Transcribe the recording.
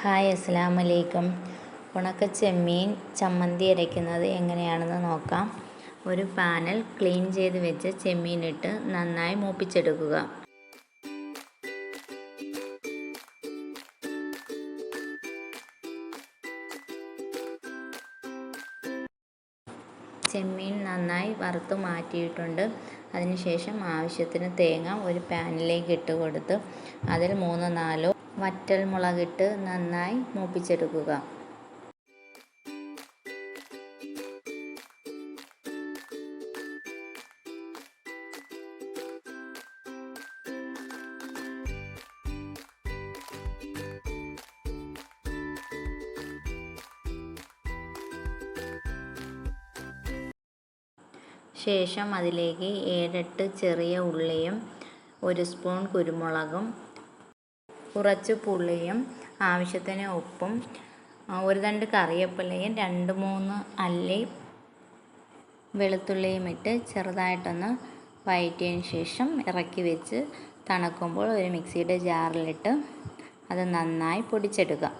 Hi അസ്സലാം വലൈക്കും ഉണക്ക ചെമ്മീൻ ചമ്മന്തി അരയ്ക്കുന്നത് എങ്ങനെയാണെന്ന് നോക്കാം. ഒരു പാനൽ ക്ലീൻ ചെയ്ത് വെച്ച് ചെമ്മീനിട്ട് നന്നായി മൂപ്പിച്ചെടുക്കുക. ചെമ്മീൻ നന്നായി വറുത്ത് മാറ്റിയിട്ടുണ്ട്. അതിനുശേഷം ആവശ്യത്തിന് തേങ്ങ ഒരു പാനിലേക്ക് ഇട്ട് കൊടുത്ത് അതിൽ മൂന്നോ നാലോ വറ്റൽ മുളകിട്ട് നന്നായി മൂപ്പിച്ചെടുക്കുക. ശേഷം അതിലേക്ക് ഏഴെട്ട് ചെറിയ ഉള്ളിയും ഒരു സ്പൂൺ കുരുമുളകും കുറച്ച് പുളിയും ആവശ്യത്തിന് ഉപ്പും ഒരു രണ്ട് കറിവേപ്പിലയും രണ്ട് മൂന്ന് അല്ലി വെളുത്തുള്ളിയും ഇട്ട് ചെറുതായിട്ടൊന്ന് വഴറ്റിയതിന് ശേഷം ഇറക്കി വെച്ച് തണുക്കുമ്പോൾ ഒരു മിക്സിയുടെ ജാറിലിട്ട് അത് നന്നായി പൊടിച്ചെടുക്കുക.